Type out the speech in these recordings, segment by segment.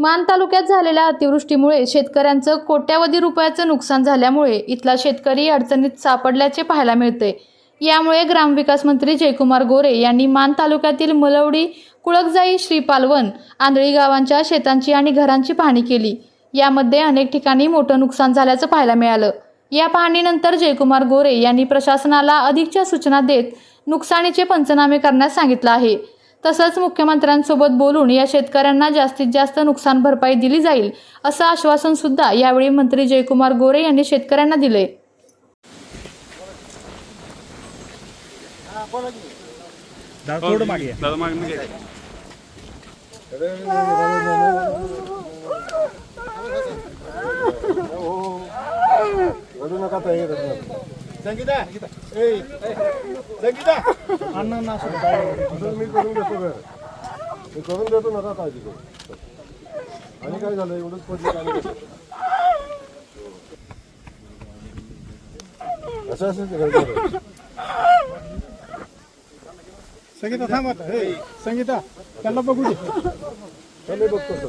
मान तालुक्यात झालेल्या अतिवृष्टीमुळे शेतकऱ्यांचं कोट्यावधी रुपयाचं नुकसान झाल्यामुळे इथला शेतकरी अडचणीत सापडल्याचे पाहायला मिळते. यामुळे ग्रामविकास मंत्री जयकुमार गोरे यांनी मान तालुक्यातील मलवडी कुळकजाई श्रीपालवन आंधळी गावांच्या शेतांची आणि घरांची पाहणी केली. यामध्ये अनेक ठिकाणी मोठं नुकसान झाल्याचं पाहायला मिळालं. या पाहणीनंतर जयकुमार गोरे यांनी प्रशासनाला अधिकच्या सूचना देत नुकसानीचे पंचनामे करण्यास सांगितलं आहे. तसंच मुख्यमंत्र्यांसोबत बोलून या शेतकऱ्यांना जास्तीत जास्त नुकसान भरपाई दिली जाईल असं आश्वासन सुद्धा यावेळी मंत्री जयकुमार गोरे यांनी शेतकऱ्यांना दिले. संगीता संगीता अण्णा असं मी करून देतो घर. मी करून देतो नका काळजी करू. आणि काय झालं? एवढंच पडलं? असं असं. संगीता थांब आता. हे, संगीता त्यांना बघू दे. बघतो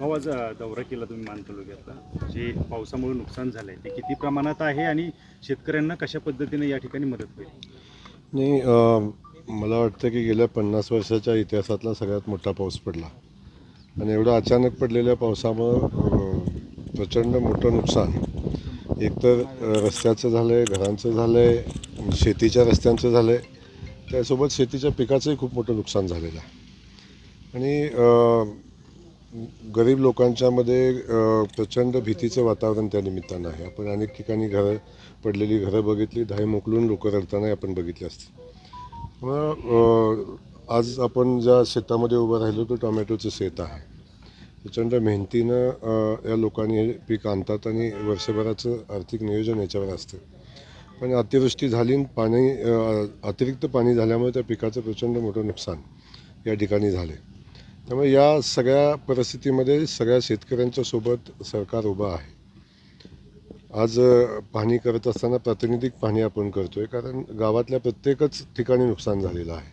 आवाज दौरा केला तुम्ही मान तालुक्यातला. जे पावसामुळे नुकसान झालंय ते किती प्रमाणात आहे आणि शेतकऱ्यांना कशा पद्धतीने या ठिकाणी मदत होईल? नाही अं, मला वाटतं की गेल्या पन्नास वर्षाच्या इतिहासातला सगळ्यात मोठा पाऊस पडला. आणि एवढं अचानक पडलेल्या पावसामुळं अं, प्रचंड मोठं नुकसान. एकतर अं, रस्त्याचं झालं आहे घरांचं झालं आहे शेतीच्या रस्त्यांचं झालं आहे त्यासोबत शेतीच्या पिकाचंही खूप मोठं नुकसान झालेलं आहे. आणि गरीब लोकांच्यामध्ये प्रचंड भीतीचं वातावरण त्या निमित्तानं आहे. आपण अनेक ठिकाणी घरं पडलेली घरं बघितली धाय मोकलून लोकं रडताना आपण बघितली असते. मग आज आपण ज्या शेतामध्ये उभं राहिलो तो टोमॅटोचं शेत आहे. प्रचंड मेहनतीनं या लोकांनी हे पीक आणतात आणि वर्षभराचं आर्थिक नियोजन याच्यावर असतं. पण अतिवृष्टी झाली आणि पाणी अतिरिक्त पाणी झाल्यामुळे त्या पिकाचं प्रचंड मोठं नुकसान या ठिकाणी झाले त्यामुळे या सगळ्या परिस्थितीमध्ये सगळ्या शेतकऱ्यांच्या सोबत सरकार उभं आहे. आज पाहणी करत असताना प्रातिनिधिक पाहणी आपण करतो आहे कारण गावातल्या प्रत्येकच ठिकाणी नुकसान झालेलं आहे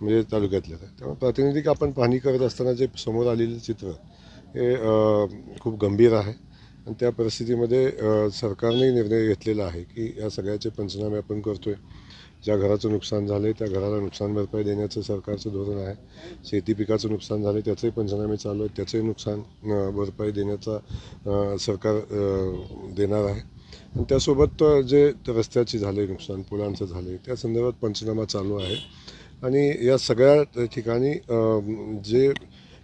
म्हणजे तालुक्यातल्या. त्यामुळे प्रातिनिधिक आपण पाहणी करत असताना जे समोर आलेलं चित्र हे खूप गंभीर आहे. आणि त्या परिस्थितीमध्ये सरकारने निर्णय घेतलेला आहे की या सगळ्याचे पंचनामे आपण करतोय. ज्या घराचं नुकसान झालं आहे त्या घराला नुकसान भरपाई देण्याचं सरकारचं धोरण आहे. शेती पिकाचं नुकसान झालं आहे त्याचंही पंचनामे चालू आहेत. त्याचंही नुकसान भरपाई देण्याचा सरकार देणार आहे. आणि त्यासोबत जे रस्त्याचे झाले नुकसान पुलांचं झाले त्या संदर्भात पंचनामा चालू आहे. आणि या सगळ्या ठिकाणी जे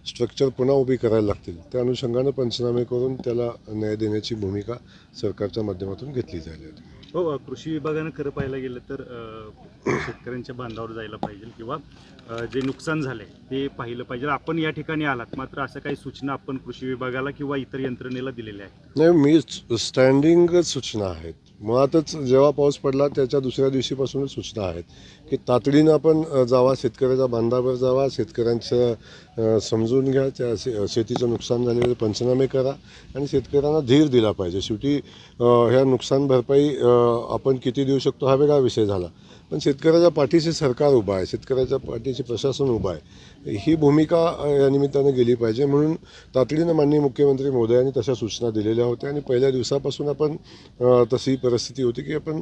स्ट्रक्चर पुन्हा उभी करायला लागतील. त्या अनुषंगानं पंचनामे करून त्याला न्याय देण्याची भूमिका सरकारच्या माध्यमातून घेतली जाईल हो कृषी विभागानं खरं पाहायला गेलं तर शेतकऱ्यांच्या बांधावर जायला पाहिजे किंवा जे नुकसान झालंय ते पाहिलं पाहिजे. आपण या ठिकाणी आलात मात्र असं काही सूचना आपण कृषी विभागाला किंवा इतर यंत्रणेला दिलेल्या आहेत. नाही मी स्टँडिंगच सूचना आहेत. मुळातच जेव्हा पाऊस पडला त्याच्या दुसऱ्या दिवशीपासूनच सूचना आहेत. की तातडीनं आपण जावा शेतकऱ्याच्या बांधावर जावा शेतकऱ्यांचं समजून घ्या त्या शे शेतीचं नुकसान झालेलं पंचनामे करा आणि शेतकऱ्यांना धीर दिला पाहिजे. शेवटी ह्या नुकसान भरपाई आपण किती देऊ शकतो हा वेगळा विषय झाला. पण शेतकऱ्याच्या पाठीशी सरकार उभं आहे शेतकऱ्याच्या पाठीशी प्रशासन उभं आहे. ही भूमिका या निमित्तानं गेली पाहिजे. म्हणून तातडीनं माननीय मुख्यमंत्री मोदयांनी तशा सूचना दिलेल्या होत्या आणि पहिल्या दिवसापासून आपण तशी परिस्थिती होती की आपण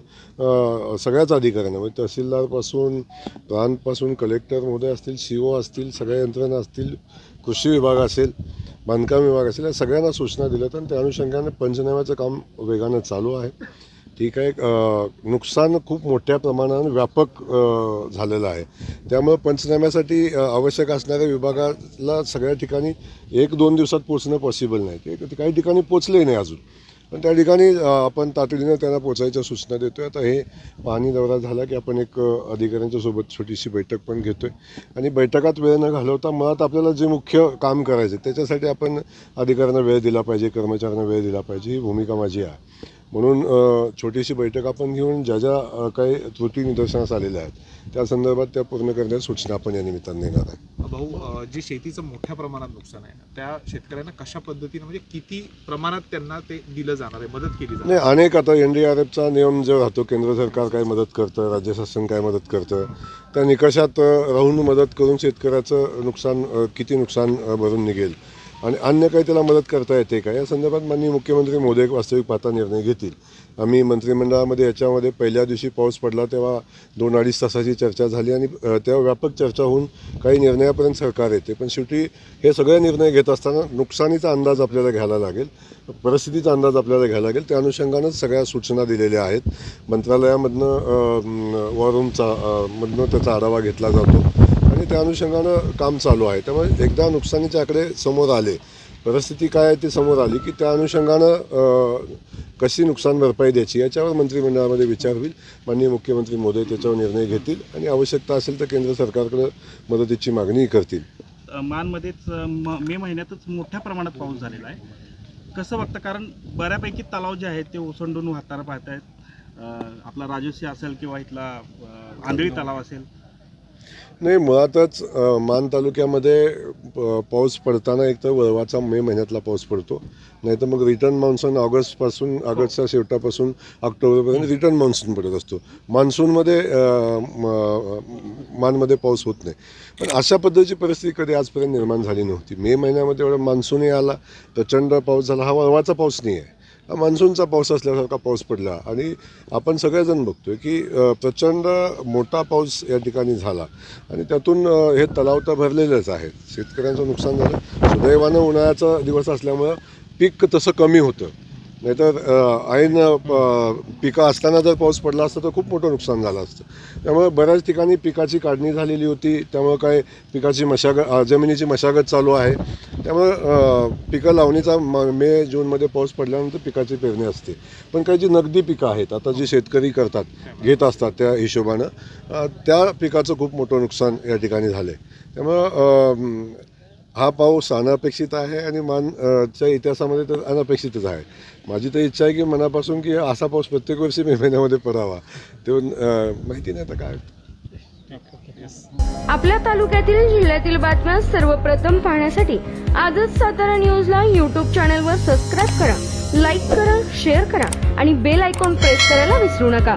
सगळ्याच अधिकाऱ्यांना म्हणजे तहसीलदारपासून प्रांतपासून कलेक्टर महोदय असतील सी ओ असतील सगळ्या यंत्रणा असतील कृषी विभाग असेल बांधकाम विभाग असेल या सगळ्यांना सूचना दिल्यात आणि त्या अनुषंगाने पंचनाम्याचं काम वेगानं चालू आहे. ठीक आहे नुकसान खूप मोठ्या प्रमाणात व्यापक झालेलं आहे. त्यामुळे पंचनाम्यासाठी आवश्यक असणाऱ्या विभागाला सगळ्या ठिकाणी एक दोन दिवसात पोचणं पॉसिबल नाही. ते ते काही ठिकाणी पोचले नाही अजून. पण त्या ठिकाणी आपण तातडीनं त्यांना पोचायच्या सूचना देतो आहे आता हे पाहणी दौरा झाला की आपण एक अधिकाऱ्यांच्यासोबत अधिकाऱ्यांच्या सोबत छोटीशी बैठक पण घेतो आहे आणि बैठकात वेळ न घालवता मुळात आपल्याला जे मुख्य काम करायचं त्याच्यासाठी आपण अधिकाऱ्यांना वेळ दिला पाहिजे कर्मचाऱ्यांना वेळ दिला पाहिजे. ही भूमिका माझी आहे. म्हणून छोटीशी बैठक आपण घेऊन ज्या ज्या काही त्रुटी निदर्शनास आलेल्या आहेत त्या संदर्भात त्या पूर्ण करण्यास सूचना आपण या निमित्तानं देणार आहे. भाऊ जे शेतीचं मोठ्या प्रमाणात नुकसान आहे त्या शेतकऱ्यांना कशा पद्धतीने म्हणजे किती प्रमाणात त्यांना ते दिलं जाणार आहे मदत केली जाणार नाही अनेक आता एन डी आर एफचा नियम जो राहतो केंद्र सरकार काय मदत करतं राज्य शासन काय मदत करतं त्या निकषात राहून मदत करून शेतकऱ्याचं नुकसान किती नुकसान भरून निघेल आणि अन्य काही त्याला मदत करता येते का? या संदर्भात माननीय मुख्यमंत्री मोदी एक वास्तविक पाहता निर्णय घेतील. आम्ही मंत्रिमंडळामध्ये याच्यामध्ये पहिल्या दिवशी पाऊस पडला तेव्हा दोन अडीच तासाची चर्चा झाली आणि तेव्हा व्यापक चर्चा होऊन काही निर्णयापर्यंत सरकार येते. पण शेवटी हे सगळे निर्णय घेत असताना नुकसानीचा अंदाज आपल्याला घ्यायला लागेल परिस्थितीचा अंदाज आपल्याला घ्यायला लागेल. त्या अनुषंगानंच सगळ्या सूचना दिलेल्या आहेत. मंत्रालयामधनं अ, म, वॉरूमचा मधनं त्याचा आढावा घेतला जातो. त्या अनुषंगानं काम चालू आहे. त्यामुळे एकदा नुकसानीचे आकडे समोर आले परिस्थिती काय आहे ती समोर आली की त्या अनुषंगानं कशी नुकसान भरपाई द्यायची याच्यावर मंत्रिमंडळामध्ये विचार होईल. माननीय मुख्यमंत्री मोदी त्याच्यावर निर्णय घेतील आणि आवश्यकता असेल तर केंद्र सरकारकडे मदतीची मागणीही करतील. मानमध्येच म- मे महिन्यातच मोठ्या प्रमाणात पाऊस झालेला आहे. कसं बघतं कारण बऱ्यापैकी तलाव जे आहेत ते ओसंडून वाहताना पाहत आहेत आपला राजोशी असेल किंवा इथला आंधळी तलाव असेल नाही मुळातच मान तालुक्यामध्ये पाऊस पडताना एक तर वळवाचा मे महिन्यातला पाऊस पडतो. नाही तर मग रिटर्न मान्सून ऑगस्टपासून ऑगस्टच्या शेवटापासून ऑक्टोबरपर्यंत रिटर्न मान्सून पडत असतो. मान्सूनमध्ये मानमध्ये पाऊस होत नाही. पण अशा पद्धतीची परिस्थिती कधी आजपर्यंत निर्माण झाली नव्हती. मे महिन्यामध्ये एवढा मान्सूनही आला प्रचंड पाऊस झाला. हा वळवाचा पाऊस नाही आहे हा मान्सूनचा पाऊस असल्यासारखा पाऊस पडला. आणि आपण सगळेजण बघतोय की प्रचंड मोठा पाऊस या ठिकाणी झाला. आणि त्यातून हे तलाव तर भरलेलेच आहेत. शेतकऱ्यांचं नुकसान झालं. सुदैवानं उन्हाळ्याचा दिवस असल्यामुळं पीक तसं कमी होतं. नाहीतर ऐन पिकं असताना जर पाऊस पडला असता तर खूप मोठं नुकसान झालं असतं. त्यामुळे बऱ्याच ठिकाणी पिकाची काढणी झालेली होती. त्यामुळं काय पिकाची मशागत जमिनीची मशागत चालू आहे. त्यामुळं पिकं लावणीचा म- मे जूनमध्ये पाऊस पडल्यानंतर पिकाची पेरणी असते. पण काही जी नगदी पिकं आहेत आता जी शेतकरी करतात घेत असतात त्या हिशोबानं त्या पिकाचं खूप मोठं नुकसान या ठिकाणी झालं आहे त्यामुळं हा पाऊस अनपेक्षित आहे आणि मान च्या इतिहासामध्ये तर अनपेक्षितच आहे. माझी तर इच्छा आहे की मनापासून की असा पाऊस प्रत्येक वर्षी मे महिन्यामध्ये पडावा. ते माहिती नाही आता काय. आपल्या तालुक्यातील जिल्ह्यातील बातम्या सर्वप्रथम पाहण्यासाठी आजच सातारा न्यूजला यूट्यूब चॅनलवर सबस्क्राईब करा लाईक करा शेअर करा आणि बेल आयकॉन प्रेस करायला विसरू नका.